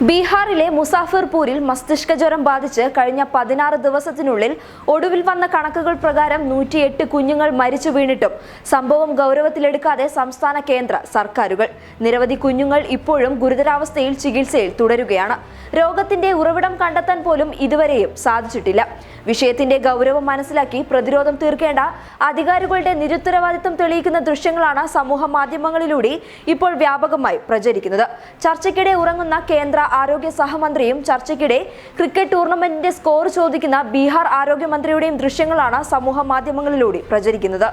ബീഹാറിലെ മുസാഫിർപൂരിൽ മസ്തിഷ്ക ജ്വരം ബാധിച്ച് കഴിഞ്ഞ പതിനാറ് ദിവസത്തിനുള്ളിൽ ഒടുവിൽ വന്ന കണക്കുകൾ പ്രകാരം നൂറ്റിയെട്ട് കുഞ്ഞുങ്ങൾ മരിച്ചു വീണിട്ടും സംഭവം ഗൗരവത്തിലെടുക്കാതെ സംസ്ഥാന കേന്ദ്ര സർക്കാരുകൾ. നിരവധി കുഞ്ഞുങ്ങൾ ഇപ്പോഴും ഗുരുതരാവസ്ഥയിൽ ചികിത്സയിൽ തുടരുകയാണ്. രോഗത്തിന്റെ ഉറവിടം കണ്ടെത്താൻ പോലും ഇതുവരെയും സാധിച്ചിട്ടില്ല. വിഷയത്തിന്റെ ഗൗരവം മനസ്സിലാക്കി പ്രതിരോധം തീർക്കേണ്ട അധികാരികളുടെ നിരുത്തരവാദിത്തം തെളിയിക്കുന്ന ദൃശ്യങ്ങളാണ് സമൂഹ മാധ്യമങ്ങളിലൂടെ ഇപ്പോൾ വ്യാപകമായി പ്രചരിക്കുന്നത്. ചർച്ചയ്ക്കിടെ ഉറങ്ങുന്ന കേന്ദ്ര ആരോഗ്യ സഹമന്ത്രിയും ചർച്ചയ്ക്കിടെ ക്രിക്കറ്റ് ടൂർണമെന്റിന്റെ സ്കോർ ചോദിക്കുന്ന ബീഹാർ ആരോഗ്യമന്ത്രിയുടെയും ദൃശ്യങ്ങളാണ് സമൂഹ മാധ്യമങ്ങളിലൂടെ പ്രചരിക്കുന്നത്.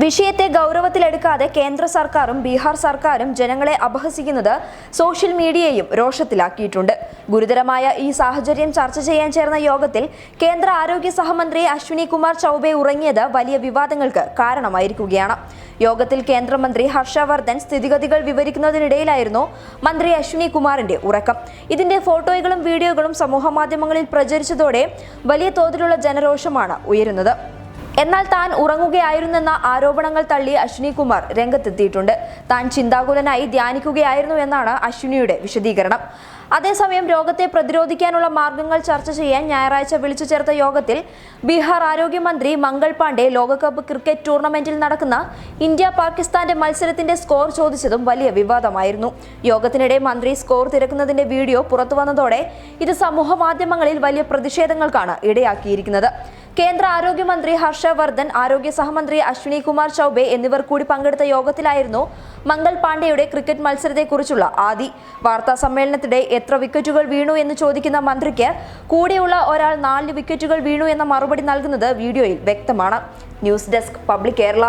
വിഷയത്തെ ഗൗരവത്തിലെടുക്കാതെ കേന്ദ്ര സർക്കാരും ബീഹാർ സർക്കാരും ജനങ്ങളെ അപഹസിക്കുന്നത് സോഷ്യൽ മീഡിയയും രോഷത്തിലാക്കിയിട്ടുണ്ട്. ഗുരുതരമായ ഈ സാഹചര്യം ചർച്ച ചെയ്യാൻ ചേർന്ന യോഗത്തിൽ കേന്ദ്ര ആരോഗ്യ സഹമന്ത്രി അശ്വിനി കുമാർ ചൌബെ ഉറങ്ങിയത് വലിയ വിവാദങ്ങൾക്ക് കാരണമായിരിക്കുകയാണ്. യോഗത്തിൽ കേന്ദ്രമന്ത്രി ഹർഷവർദ്ധൻ സ്ഥിതിഗതികൾ വിവരിക്കുന്നതിനിടയിലായിരുന്നു മന്ത്രി അശ്വിനി കുമാറിന്റെ ഉറക്കം. ഇതിന്റെ ഫോട്ടോകളും വീഡിയോകളും സമൂഹമാധ്യമങ്ങളിൽ പ്രചരിച്ചതോടെ വലിയ തോതിലുള്ള ജനരോഷമാണ് ഉയരുന്നത്. എന്നാൽ താൻ ഉറങ്ങുകയായിരുന്നെന്ന ആരോപണങ്ങൾ തള്ളി അശ്വിനി കുമാർ രംഗത്തെത്തിയിട്ടുണ്ട്. താൻ ചിന്താകുലനായി ധ്യാനിക്കുകയായിരുന്നു എന്നാണ് അശ്വിനിയുടെ വിശദീകരണം. അതേസമയം രോഗത്തെ പ്രതിരോധിക്കാനുള്ള മാർഗങ്ങൾ ചർച്ച ചെയ്യാൻ ഞായറാഴ്ച വിളിച്ചു ചേർത്ത യോഗത്തിൽ ബീഹാർ ആരോഗ്യമന്ത്രി മംഗൾ പാണ്ഡെ ലോകകപ്പ് ക്രിക്കറ്റ് ടൂർണമെന്റിൽ നടക്കുന്ന ഇന്ത്യ പാകിസ്ഥാന്റെ മത്സരത്തിന്റെ സ്കോർ ചോദിച്ചതും വലിയ വിവാദമായിരുന്നു. യോഗത്തിനിടെ മന്ത്രി സ്കോർ തിരക്കുന്നതിന്റെ വീഡിയോ പുറത്തുവന്നതോടെ ഇത് സമൂഹ മാധ്യമങ്ങളിൽ വലിയ പ്രതിഷേധങ്ങൾക്കാണ് ഇടയാക്കിയിരിക്കുന്നത്. കേന്ദ്ര ആരോഗ്യമന്ത്രി ഹർഷവർദ്ധൻ ആരോഗ്യ സഹമന്ത്രി അശ്വിനി കുമാർ ചൌബെ എന്നിവർ കൂടി പങ്കെടുത്ത യോഗത്തിലായിരുന്നു മംഗൾ പാണ്ഡെയുടെ ക്രിക്കറ്റ് മത്സരത്തെക്കുറിച്ചുള്ള ആദി. വാർത്താ സമ്മേളനത്തിടെ എത്ര വിക്കറ്റുകൾ വീണു എന്ന് ചോദിക്കുന്ന മന്ത്രിക്ക് കൂടെയുള്ള ഒരാൾ നാല് വിക്കറ്റുകൾ വീണു എന്ന മറുപടി നൽകുന്നത് വീഡിയോയിൽ വ്യക്തമാണ്. News desk public Kerala.